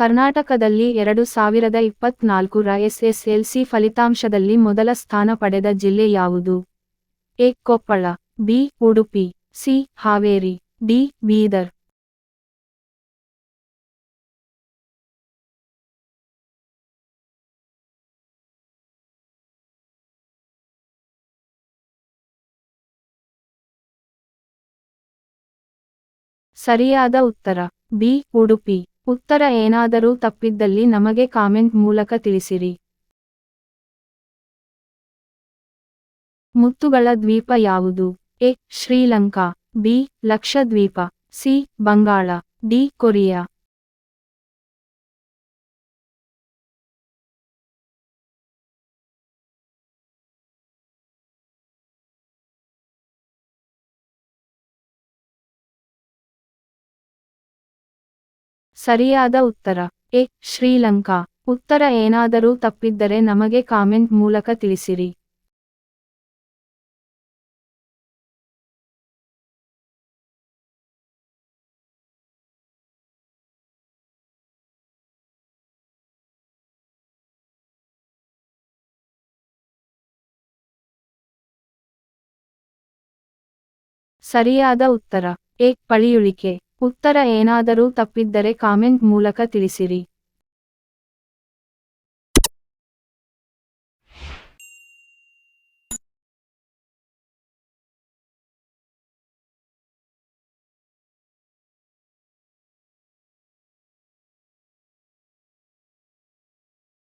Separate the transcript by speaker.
Speaker 1: ಕರ್ನಾಟಕದಲ್ಲಿ ಎರಡು ಸಾವಿರದ ಇಪ್ಪತ್ನಾಲ್ಕರ ಎಸ್ಎಸ್ಎಲ್ಸಿ ಫಲಿತಾಂಶದಲ್ಲಿ ಮೊದಲ ಸ್ಥಾನ ಪಡೆದ ಜಿಲ್ಲೆ ಯಾವುದು? A. Koppal, B. Udupi, C. Haveri, D. Bidar. ಸರಿಯಾದ ಉತ್ತರ, ಬಿ. ಉಡುಪಿ. ಉತ್ತರ ಏನಾದರೂ ತಪ್ಪಿದ್ದಲ್ಲಿ ನಮಗೆ ಕಾಮೆಂಟ್ ಮೂಲಕ ತಿಳಿಸಿರಿ. ಮುತ್ತುಗಳ ದ್ವೀಪ ಯಾವುದು? A. Sri Lanka, B. Lakshadweep, C. Bangala, D. Korea. ಸರಿಯಾದ ಉತ್ತರ. ಎ ಶ್ರೀಲಂಕಾ, ಉತ್ತರ ಏನಾದರೂ ತಪ್ಪಿದ್ದರೆ ನಮಗೆ ಕಾಮೆಂಟ್ ಮೂಲಕ ತಿಳಿಸಿರಿ. ಸರಿಯಾದ ಉತ್ತರ. ಎ ಪಳಿಯುಳಿಕೆ ಉತ್ತರ ಏನಾದರೂ ತಪ್ಪಿದ್ದರೆ ಕಾಮೆಂಟ್ ಮೂಲಕ ತಿಳಿಸಿರಿ.